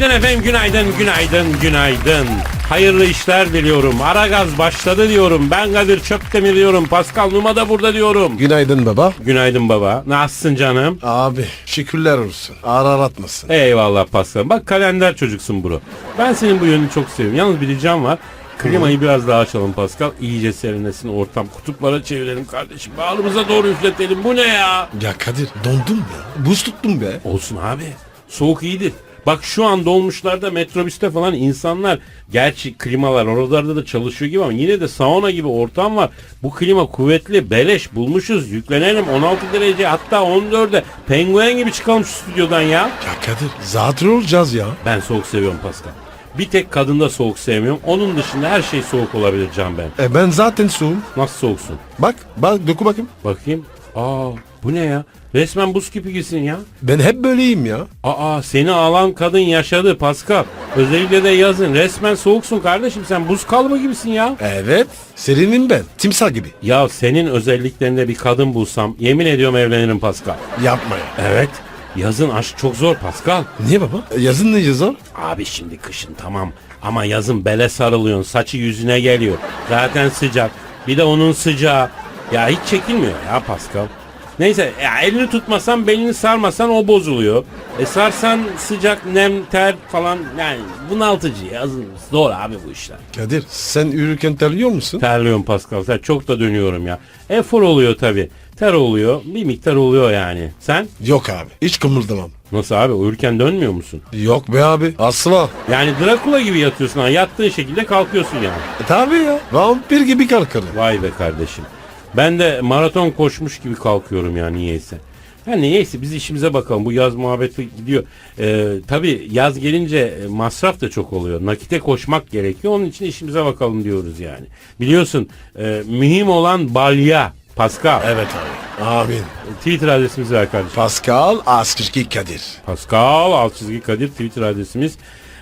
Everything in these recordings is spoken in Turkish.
Günaydın efendim, günaydın, günaydın, günaydın. Hayırlı işler diliyorum. Aragaz başladı diyorum. Ben Kadir Çöptemir diyorum. Pascal Numa da burada diyorum. Günaydın baba. Günaydın baba. Nasılsın canım? Abi şükürler olsun. Ağır aratmasın. Eyvallah Pascal. Bak kalender çocuksun bro. Ben senin bu yönünü çok seviyorum. Yalnız bir ricam var. Klimayı biraz daha açalım Pascal. İyice serinlesin ortam. Kutuplara çevirelim kardeşim. Bağrımıza doğru üfletelim. Bu ne ya? Ya Kadir dondum ya. Buz tuttum be. Olsun abi. Soğuk iyidir. Bak şu an dolmuşlarda metrobüste falan insanlar gerçi klimalar oralarda da çalışıyor gibi ama yine de sauna gibi ortam var. Bu klima kuvvetli beleş bulmuşuz yüklenelim 16 derece hatta 14'e penguen gibi çıkalım şu stüdyodan ya. Ya Kadir zatürre olacağız ya. Ben soğuk seviyorum Pascal. Bir tek kadında soğuk sevmiyorum. Onun dışında her şey soğuk olabilir can ben. E ben zaten soğum. Nasıl soğuksun? Bak bak doku bakayım. Bakayım. Aa bu ne ya? Resmen buz gibi gibisin ya. Ben hep böyleyim ya. Aa seni alan kadın yaşadı Pascal. Özellikle de yazın. Resmen soğuksun kardeşim sen buz kalma gibisin ya. Evet. Serinim ben. Timsah gibi. Ya senin özelliklerinde bir kadın bulsam yemin ediyorum evlenirim Pascal. Yapma ya. Evet. Yazın aşk çok zor Pascal. Niye baba? Yazın ne yazar? Abi şimdi kışın tamam ama yazın bele sarılıyorsun saçı yüzüne geliyor. Zaten sıcak bir de onun sıcağı. Ya hiç çekilmiyor ya Pascal. Neyse ya elini tutmasan belini sarmasan o bozuluyor. E sarsan sıcak nem ter falan yani bunaltıcı yazın zor abi bu işler. Kadir sen yürürken terliyor musun? Terliyorum Pascal sen çok da dönüyorum ya. Efor oluyor tabi. Ter oluyor bir miktar oluyor yani. Sen Yok abi. Hiç kımıldamam. nasıl abi uyurken dönmüyor musun? Yok be abi. Asla. Yani Drakula gibi yatıyorsun ha yattığın şekilde kalkıyorsun yani. E, tabii ya. Vampir gibi kalkarım. Vay be kardeşim. Ben de maraton koşmuş gibi kalkıyorum ya niyeyse. Ha niyeyse biz işimize bakalım. Bu yaz muhabbeti gidiyor. Ee, tabii yaz gelince e, masraf da çok oluyor. Nakite koşmak gerekiyor. Onun için işimize bakalım diyoruz yani. Biliyorsun e, mühim olan balya. Pascal. Evet abi. Amin. Twitter adresimizi ver kardeşim. Pascal Askışki Kadir. Pascal alt çizgi Kadir Twitter adresimiz.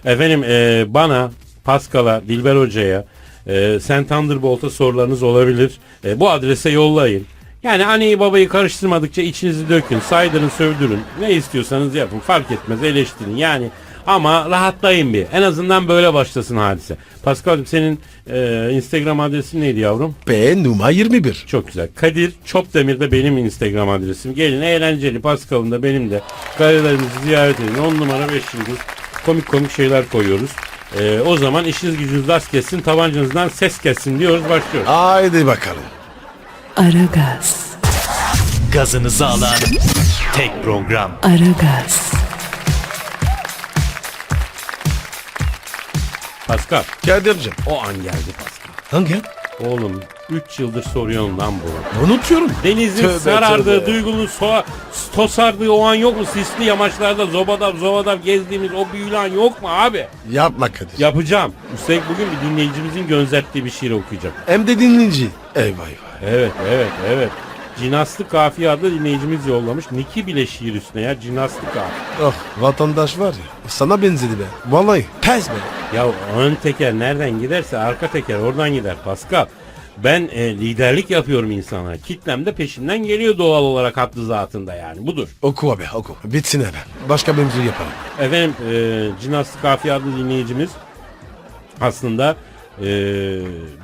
Efendim e, bana, Pascal'a, Dilber Hoca'ya, e, Sen Thunderbolt'a sorularınız olabilir. E, bu adrese yollayın. Yani anneyi babayı karıştırmadıkça içinizi dökün, saydırın, sövdürün. Ne istiyorsanız yapın fark etmez eleştirin yani. Ama rahatlayın bir. En azından böyle başlasın hadise. Pascal'cığım senin e, Instagram adresin neydi yavrum? P numara 21. Çok güzel. Kadir Çopdemir de benim Instagram adresim. Gelin eğlenceli Pascal'ın da benim de. Galerilerimizi ziyaret edin. 10 numara 5 yıldız. Komik komik şeyler koyuyoruz. Ee, o zaman işiniz gücünüz rast kessin, tabancanızdan ses kessin diyoruz. Başlıyoruz. Haydi bakalım. Aragaz, Gazınızı alan tek program. Aragaz, Pascal. Kadir'cim. O an geldi Pascal. Hangi? Oğlum 3 yıldır soruyorsun lan bunu. Unutuyorum. Denizin Tövbe, sarardığı, tövbe. duygunun soğa, tosardığı o an yok mu? Sisli yamaçlarda zobadap zobadap gezdiğimiz o büyülü an yok mu abi? Yapma Kadir. Yapacağım. Üstelik bugün bir dinleyicimizin gönderdiği bir şiir okuyacağım. Hem de dinleyici. Eyvah eyvah. Evet evet evet. Cinaslı Kafiye adlı dinleyicimiz yollamış. Niki bile şiir üstüne ya Cinaslı Kafiye. Oh vatandaş var ya sana benzedi be. Vallahi pes be. Ya ön teker nereden giderse arka teker oradan gider Pascal. Ben e, liderlik yapıyorum insana. Kitlem de peşinden geliyor doğal olarak hattı zatında yani budur. Oku abi oku. Bitsin hemen. Başka mevzu yapalım. Efendim e, Cinaslı Kafiye adlı dinleyicimiz aslında e,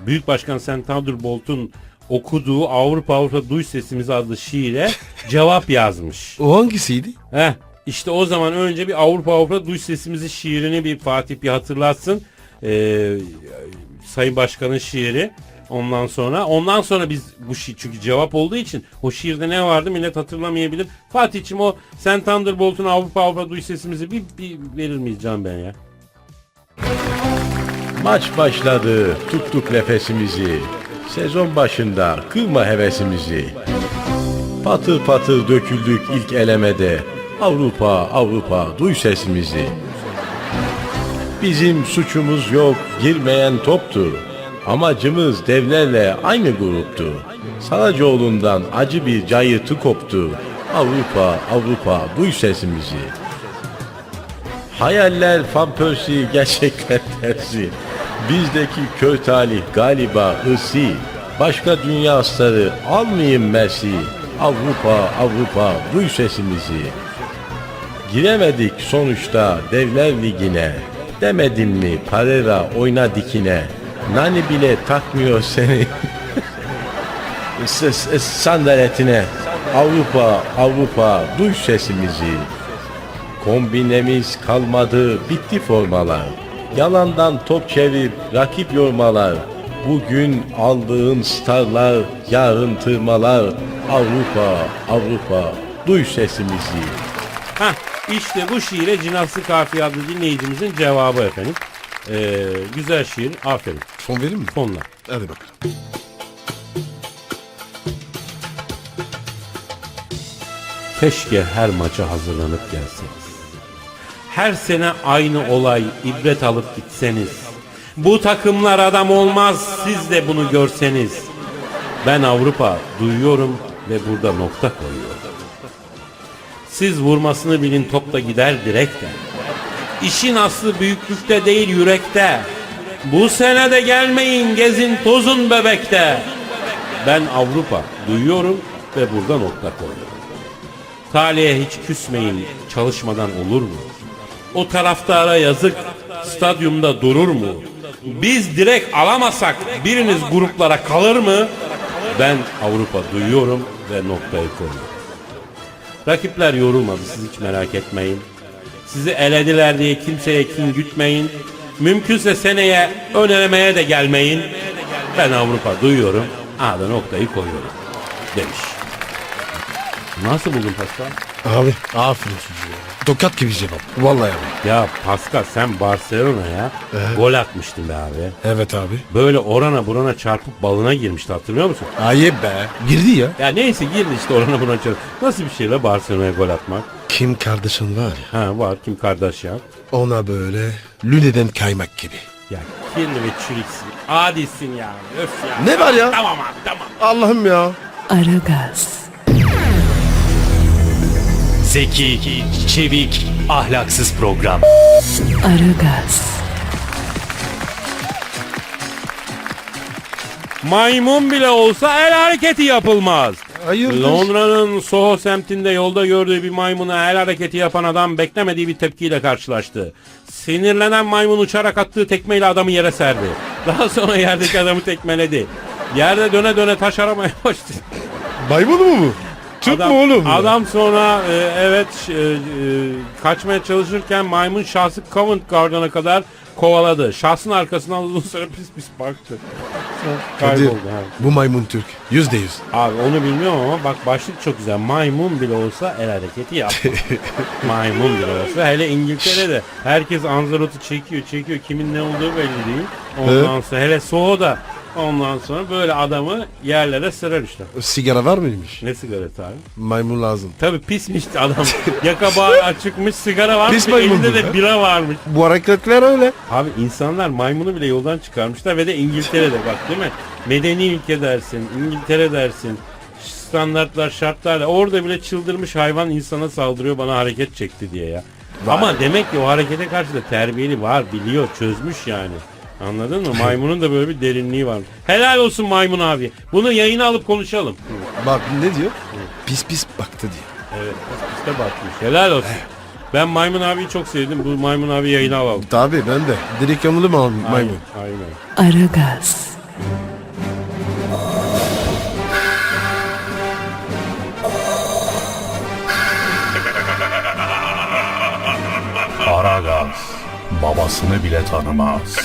Büyük Başkan Sen Thunderbolt'un okuduğu Avrupa Avrupa Duy Sesimiz adlı şiire cevap yazmış. O hangisiydi? Heh, işte o zaman önce bir Avrupa Avrupa Duy Sesimizi şiirini bir Fatih bir hatırlatsın. Ee, Sayın Başkan'ın şiiri. Ondan sonra ondan sonra biz bu şiir çünkü cevap olduğu için o şiirde ne vardı millet hatırlamayabilir. Fatih'cim o Sen Thunderbolt'un Avrupa Avrupa Duy Sesimizi bir, bir verir miyiz can ben ya? Maç başladı, tuttuk nefesimizi. Sezon başında kırma hevesimizi. Patır patır döküldük ilk elemede. Avrupa, Avrupa, duy sesimizi. Bizim suçumuz yok, girmeyen toptu. Amacımız devlerle aynı gruptu. Saracoğlu'ndan acı bir cayırtı koptu. Avrupa, Avrupa, duy sesimizi. Hayaller Van Persie gerçekler tersi. Bizdeki kör talih galiba hırsi. Başka dünya starı almayayım Messi. Avrupa Avrupa duy sesimizi. Giremedik sonuçta devler ligine. Demedim mi Parera oyna dikine. Nani bile takmıyor seni. Sandaletine. Avrupa, Avrupa duy sesimizi. Kombinemiz kalmadı, bitti formalar. Yalandan top çevir, rakip yormalar. Bugün aldığın starlar, yarın tırmalar. Avrupa, Avrupa, duy sesimizi. Hah işte bu şiire Cinaslı Kafiye adlı dinleyicimizin cevabı efendim. Ee, güzel şiir. Aferin. Fon vereyim mi? Fonla. Hadi bakalım. Keşke her maça hazırlanıp gelseniz. Her sene aynı olay ibret alıp gitseniz. Bu takımlar adam olmaz siz de bunu görseniz. Ben Avrupa duyuyorum ve burada nokta koyuyorum. Siz vurmasını bilin topla gider direkte. İşin aslı büyüklükte değil yürekte. Bu sene de gelmeyin gezin tozun bebekte. Ben Avrupa duyuyorum ve burada nokta koyuyorum. Talihe hiç küsmeyin çalışmadan olur mu? O taraftara yazık stadyumda durur mu? Biz direkt alamasak biriniz gruplara kalır mı? Ben Avrupa duyuyorum ve noktayı koyuyorum. Rakipler yorulmadı siz hiç merak etmeyin. Sizi elediler diye kimseye kin gütmeyin. Mümkünse seneye önelemeye de gelmeyin. Ben Avrupa duyuyorum. A'da noktayı koyuyorum. Demiş. Nasıl buldun Pascal? Abi aferin çocuğa. Tokat gibi cevap. Vallahi abi. Ya Pascal sen Barcelona'ya gol atmıştın be abi. Evet abi. Böyle orana burana çarpıp balına girmişti hatırlıyor musun? Ayıp be. Girdi ya. Ya neyse girdi işte orana burana çarpıp. Nasıl bir şey la Barcelona'ya gol atmak? Kim kardeşin var ya. Ha var Kim Kardashian. Ona böyle lüleden kaymak gibi. Ya kirli ve çürüksün. Adisin ya. Öf ya. Ne var ya? Tamam abi tamam. Allah'ım ya. Aragaz, Zeki, çevik, ahlaksız program. Aragaz, Maymun bile olsa el hareketi yapılmaz. Hayırdır? Londra'nın Soho semtinde yolda gördüğü bir maymuna el hareketi yapan adam beklemediği bir tepkiyle karşılaştı. Sinirlenen maymun uçarak attığı tekmeyle adamı yere serdi. Daha sonra yerdeki adamı tekmeledi. Yerde döne döne taş aramaya başladı. Maymun mu bu? Türk Adam, mü oğlum? adam sonra e, evet e, e, kaçmaya çalışırken maymun şahsı Covent Garden'a kadar kovaladı. Şahsın arkasından uzun süre pis pis baktı. Kadir, Kayboldu. ha. bu maymun Türk. Yüzde yüz. Abi onu bilmiyorum ama bak başlık çok güzel. Maymun bile olsa el hareketi yap. Maymun bile olsa. Hele İngiltere'de herkes Anzalot'u çekiyor çekiyor. Kimin ne olduğu belli değil. Ondan sonra hele Soho'da ondan sonra böyle adamı yerlere sırar işte. Sigara var mıymış? Ne sigarası abi? Maymun lazım. Tabii pismişti adam. Yaka bağı açıkmış sigara varmış. Pis maymun elinde bu de ya. bira varmış. Bu hareketler öyle. Abi insanlar maymunu bile yoldan çıkarmışlar ve de İngiltere'de bak değil mi? Medeni ülke dersin, İngiltere dersin. Standartlar, şartlar orada bile çıldırmış hayvan insana saldırıyor bana hareket çekti diye ya. Ama demek ki o harekete karşı da terbiyeli var, biliyor, çözmüş yani. Anladın mı? Maymunun da böyle bir derinliği var. Helal olsun maymun abi. Bunu yayına alıp konuşalım. Bak ne diyor? Pis pis baktı diyor. Evet, işte bakmış. Helal olsun. Ben maymun abiyi çok sevdim. Bu maymun abi yayına alalım. Tabii ben de. Direkt yanılı mı maymun? Aynen. Aragaz, babasını bile tanımaz.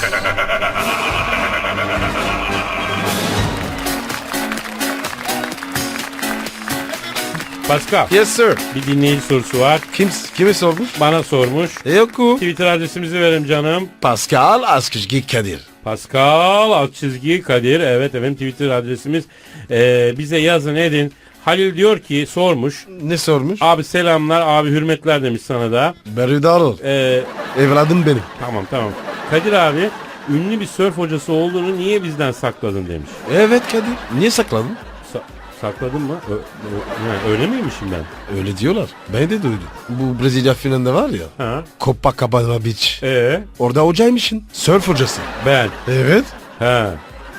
Pascal, Yes sir. bir dinleyici sorusu var. Kim, kime sormuş? Bana sormuş. E yok o. Twitter adresimizi verim canım. Pascal Askışgi Kadir. Pascal alt çizgi Kadir. Evet efendim Twitter adresimiz. Ee, bize yazın edin. Halil diyor ki sormuş. Ne sormuş? Abi selamlar abi hürmetler demiş sana da. Berhudar ol. Ee, Evladım benim. tamam tamam. Kadir abi ünlü bir sörf hocası olduğunu niye bizden sakladın demiş. Evet Kadir. Niye sakladın? Sa- sakladın mı? Ö- ö- ha, öyle miymişim ben? Öyle diyorlar. Ben de duydum. Bu Brezilya finalinde var ya. Ha? Copacabana Beach. Ee, Orada hocaymışsın. Surf hocası. ben. Evet. He.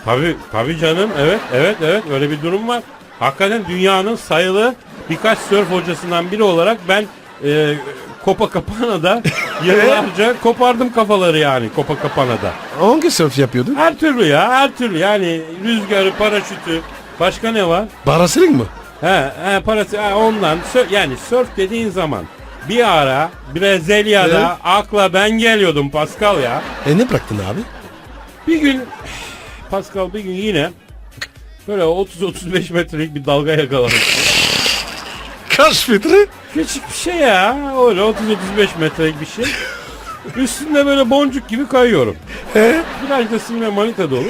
Tabii tabii canım. Evet evet evet öyle bir durum var. Hakikaten dünyanın sayılı birkaç sörf hocasından biri olarak ben e, Copacapana'da yıllarca kopardım kafaları yani Copacapana'da. Hangi surf yapıyordun? Her türlü ya her türlü yani rüzgarı, paraşütü. Başka ne var? Parasılık mı? He, he parası he, ondan sö- yani surf dediğin zaman bir ara Brezilya'da Evet. akla ben geliyordum Pascal ya. E ne bıraktın abi? Bir gün Pascal bir gün yine böyle 30-35 metrelik bir dalga yakaladım. Kaç metre? Küçük bir şey ya. Öyle 30-35 metrelik bir şey. Üstünde böyle boncuk gibi kayıyorum. He? Virajda sim ve manita dolu.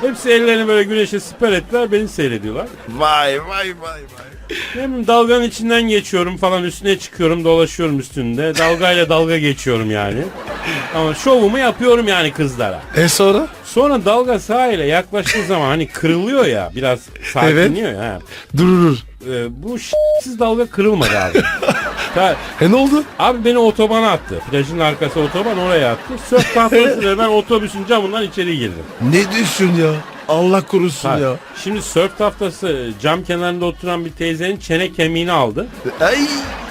Hepsi ellerini böyle güneşe siper ettiler beni seyrediyorlar. Vay vay vay vay. Hem dalganın içinden geçiyorum falan üstüne çıkıyorum dolaşıyorum üstünde. Dalgayla dalga geçiyorum yani. Ama şovumu yapıyorum yani kızlara. E sonra? Sonra dalga sahile yaklaştığı zaman hani kırılıyor ya biraz sakinliyor ya. ha. Dur dur. Ee, bu siz dalga kırılmadı abi. Ta- E ne oldu? abi beni otobana attı. Plajın arkası otoban oraya attı. Sörf tahtasıyla ben otobüsün camından içeri girdim. Ne diyorsun ya? Allah korusun Ha, ya. Şimdi sörf tahtası cam kenarında oturan bir teyzenin çene kemiğini aldı. Ay.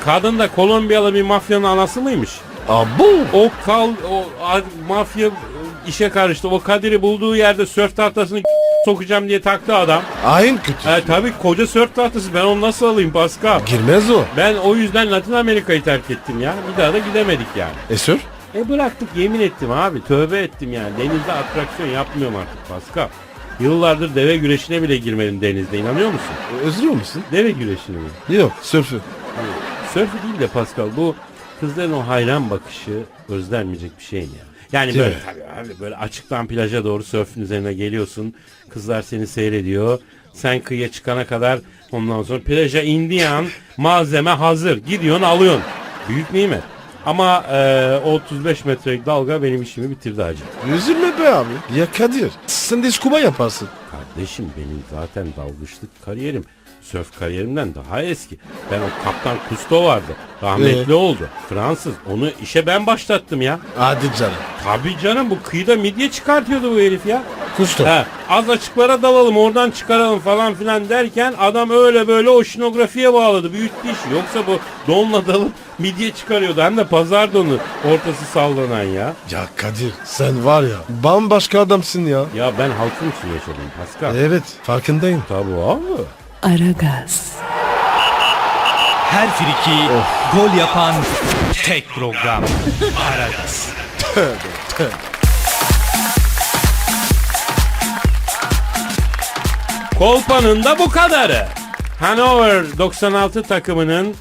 Kadın da Kolombiyalı bir mafyanın anası mıymış? Abo. O kal o a- mafya e, işe karıştı. O Kadir'i bulduğu yerde sörf tahtasını sokacağım diye taktı adam. Ayın kötü. E, tabii koca sörf tahtası ben onu nasıl alayım Pascal? Girmez o. Ben o yüzden Latin Amerika'yı terk ettim ya. Bir daha da gidemedik yani. E sür? E bıraktık yemin ettim abi. Tövbe ettim yani. Denizde atraksiyon yapmıyorum artık Pascal. Yıllardır deve güreşine bile girmedim denizde inanıyor musun? E, Özlüyor musun? Deve güreşine mi? Yok sörfü. Sörfü değil de Pascal bu kızların o hayran bakışı özlenmeyecek bir şey mi ya? Yani Değil böyle mi? tabii abi böyle açıktan plaja doğru sörfün üzerine geliyorsun. Kızlar seni seyrediyor. Sen kıyıya çıkana kadar ondan sonra plaja indiği an malzeme hazır. Gidiyorsun alıyorsun. Büyük nimet. Ama e, o 35 metrelik dalga benim işimi bitirdi hacı. Üzülme be abi. Ya Kadir. Sen de scuba yaparsın. Kardeşim benim zaten dalgıçlık kariyerim sörf kariyerimden daha eski. Ben o kaptan Kusto vardı. Rahmetli Ee? oldu. Fransız. Onu işe ben başlattım ya. Hadi canım. Tabii canım bu kıyıda midye çıkartıyordu bu herif ya. Kusto. Ha, az açıklara dalalım oradan çıkaralım falan filan derken adam öyle böyle o şinografiye bağladı. Büyüttü işi. Yoksa bu donla dalıp midye çıkarıyordu. Hem de pazar donu ortası sallanan ya. Ya Kadir sen var ya bambaşka adamsın ya. Ya ben halkım için yaşadım Pascal. Evet farkındayım. Tabii abi. Aragaz, Her friki gol yapan tek program. Aragaz. Kolpanın da bu kadarı. Hanover 96 takımının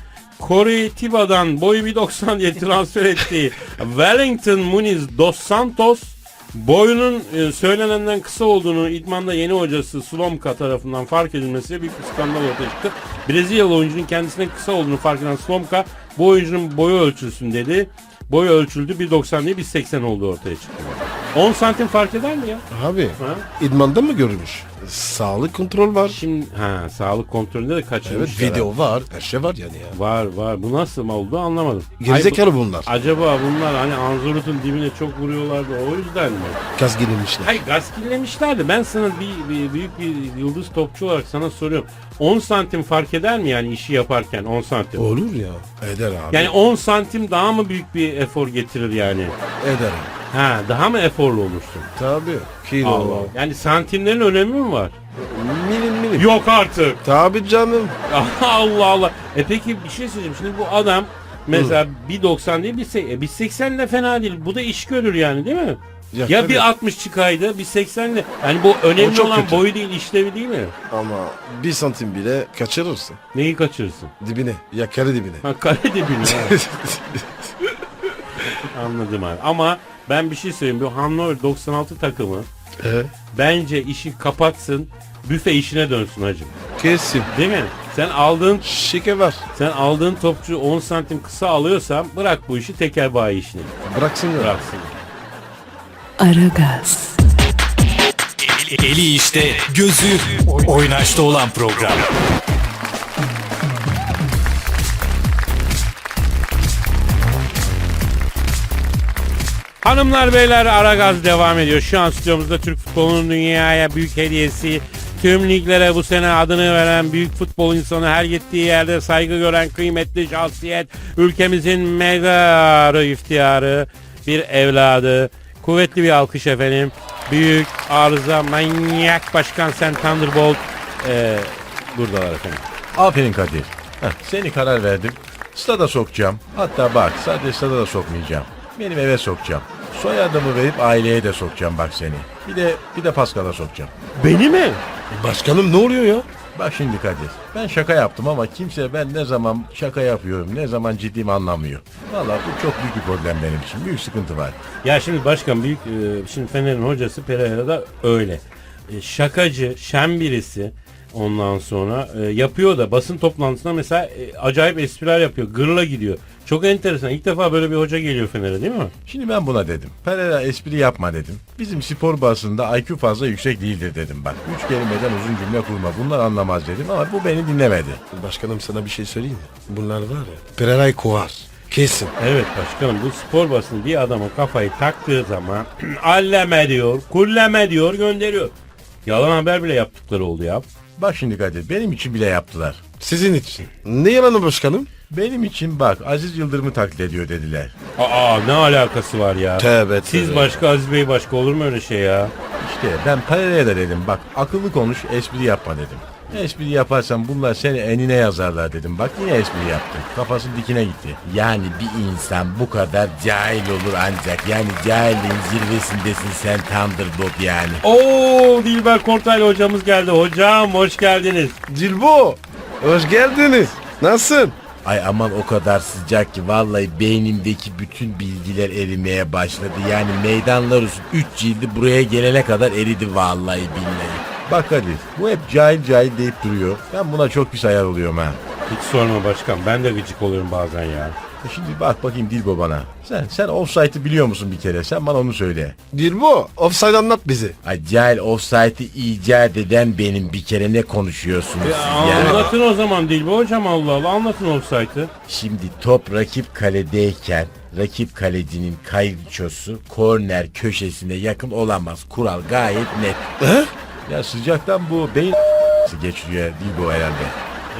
Corey Tiba'dan boyu 1.90 diye transfer ettiği Wellington Muniz Dos Santos boyunun e, söylenenden kısa olduğunu idmanda yeni hocası Slomka tarafından fark edilmesiyle büyük bir skandal ortaya çıktı. Brezilyalı oyuncunun kendisine kısa olduğunu fark eden Slomka bu oyuncunun boyu ölçülsün dedi. Boyu ölçüldü 1.90 değil 1.80 olduğu ortaya çıktı. 10 santim fark eder mi ya? Abi Ha? idmanda mı görmüş? Sağlık kontrol var. Şimdi ha sağlık kontrolünde de Evet kaçırmışlar. video var. Her şey var yani ya. Var var. Bu nasıl oldu anlamadım. Gerizekalı bunlar. bu- acaba bunlar hani Anzurut'un dibine çok vuruyorlardı o yüzden mi? Gaz girmişler. Hayır gaskillemişlerdi. Ben sana bir, bir büyük bir yıldız topçu olarak sana soruyorum. 10 santim fark eder mi yani işi yaparken 10 santim? Olur ya. Eder abi. Yani 10 santim daha mı büyük bir efor getirir yani? Eder abi. Ha daha mı eforlu olursun? Tabii. Kilo. Allah. Yani santimlerin önemi mi var? Milim milim. Yok artık. Tabii canım. Allah Allah. E peki bir şey söyleyeceğim. Şimdi bu adam mesela 1.90 değil 1.80 e, 1.80 de fena değil. Bu da iş görür yani değil mi? Ya Ya, tabii. bir 60 çıkaydı bir 80 de. Yani bu önemli çok olan kötü. boyu değil işlevi değil mi? Ama bir santim bile kaçırırsın. Neyi kaçırırsın? Dibine. Yakarı dibine. Ha kare dibini. ha. Anladım abi. Ama ben bir şey söyleyeyim. Bu Hannover 96 takımı Ee, bence işi kapatsın. Büfe işine dönsün hacım. kesin. Değil mi? Sen aldığın Şike var. sen aldığın topçu 10 santim kısa alıyorsan bırak bu işi tekel bayi işine. Bıraksın ya. Bıraksın. Aragaz, Eli işte, gözü oynaşta olan program. Hanımlar beyler Aragaz devam ediyor. Şu an stüdyomuzda Türk futbolunun dünyaya büyük hediyesi tüm liglere bu sene adını veren büyük futbol insanı her gittiği yerde saygı gören kıymetli şahsiyet ülkemizin megarı iftiyarı bir evladı kuvvetli bir alkış efendim büyük arıza manyak başkan sen Thunderbolt ee, buradalar efendim. Aferin Kadir. Heh, seni karar verdim. Stada sokacağım. Hatta bak sadece stada da sokmayacağım. Benim eve sokacağım. Soyadımı verip aileye de sokacağım bak seni. Bir de bir de Pascal'a sokacağım. Beni mi? Başkanım ne oluyor ya? Bak şimdi Kadir. Ben şaka yaptım ama kimse ben ne zaman şaka yapıyorum, ne zaman ciddiyim anlamıyor. Vallahi bu çok büyük bir problem benim için. Büyük sıkıntı var. Ya şimdi başkan büyük e, şimdi Fener'in hocası Pereira da öyle. E, şakacı, şen birisi ondan sonra e, yapıyor da basın toplantısında mesela e, acayip espriler yapıyor. Gırla gidiyor. Çok enteresan. İlk defa böyle bir hoca geliyor Fener'e değil mi? Şimdi ben buna dedim. Pereira espri yapma dedim. Bizim spor basında IQ fazla yüksek değildir dedim bak. Üç kelimeden uzun cümle kurma. Bunlar anlamaz dedim ama bu beni dinlemedi. Başkanım sana bir şey söyleyeyim mi? Bunlar var ya. Pereira'yı kovar. Kesin. Evet başkanım bu spor basını bir adama kafayı taktığı zaman alleme diyor, kulleme diyor gönderiyor. Yalan haber bile yaptıkları oldu ya. Bak şimdi Kadir benim için bile yaptılar. Sizin için. Ne yalanı başkanım? Benim için bak Aziz Yıldırım'ı taklit ediyor dediler. Aa ne alakası var ya? Tövbe Siz tövbe. başka Aziz Bey başka olur mu öyle şey ya? İşte ben da dedim bak akıllı konuş espri yapma dedim. Espri yaparsan bunlar seni enine yazarlar dedim. Bak yine espri yaptı. Kafası dikine gitti. Yani bir insan bu kadar cahil olur ancak. Yani cahilliğin zirvesindesin sen Thunderbolt yani. Oo Dilber Kortaylı hocamız geldi. Hocam hoş geldiniz. Cilbo. Hoş geldiniz. Nasılsın? Ay aman o kadar sıcak ki vallahi beynimdeki bütün bilgiler erimeye başladı. Yani meydanlar üstü 3 cildi buraya gelene kadar eridi vallahi billahi. Bak hadi bu hep cahil cahil deyip duruyor. Ben buna çok pis ayar oluyorum ha. Hiç sorma başkan ben de gıcık oluyorum bazen ya. E Şimdi bak bakayım Dilbo bana. Sen sen offside'ı biliyor musun bir kere? Sen bana onu söyle. Dilbo. Offside anlat bizi. Ay cahil offside'ı icat eden benim bir kere ne konuşuyorsunuz Ya, siz ya? anlatın o zaman Dilber hocam Allah Allah anlatın offside'ı. Şimdi top rakip kaledeyken rakip kalecinin kayıçosu korner köşesine yakın olamaz. Kural gayet net. Ya sıcaktan bu beyin geçiriyor Dilbo herhalde.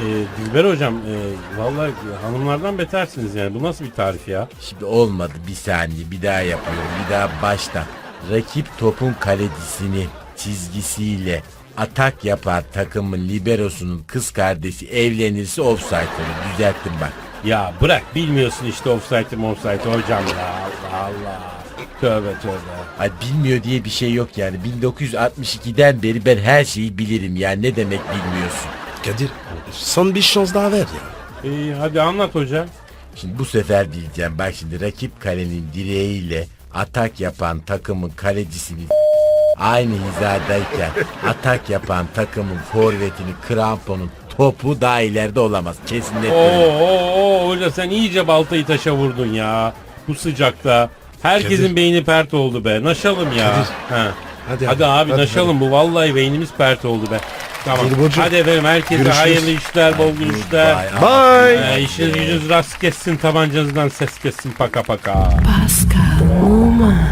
Ee, Dilber hocam e, vallahi hanımlardan betersiniz yani bu nasıl bir tarif ya? Şimdi olmadı bir saniye bir daha yapıyorum bir daha baştan. Rakip topun kalecisini çizgisiyle atak yapar takımın liberosunun kız kardeşi evlenirse offside olur. Düzelttim bak. Ya bırak bilmiyorsun işte offside'ı offside'ı hocam ya Allah Allah. Tövbe tövbe. Ay bilmiyor diye bir şey yok yani. 1962'den beri ben her şeyi bilirim yani ne demek bilmiyorsun. Kadir. Son bir şans daha ver ya. İyi hadi anlat hocam. Şimdi bu sefer diyeceğim bak şimdi rakip kalenin direğiyle atak yapan takımın kalecisini aynı hizadayken atak yapan takımın forvetini kramponun topu daha ileride olamaz. Kesin net. Oo, böyle. oo, oo, hoca sen iyice baltayı taşa vurdun ya. Bu sıcakta. Herkesin Kadir. beyni pert oldu be. Naşalım ya. Kadir. Ha. Hadi, Hadi, hadi, abi hadi, naşalım bu vallahi beynimiz pert oldu be. Tamam. Hadi. Hadi efendim herkese Görüşürüz. hayırlı işler, bol gülüşler. Bye. Ee, işiniz gücünüz rast kessin, tabancanızdan ses kessin paka paka. Pascal, Oman,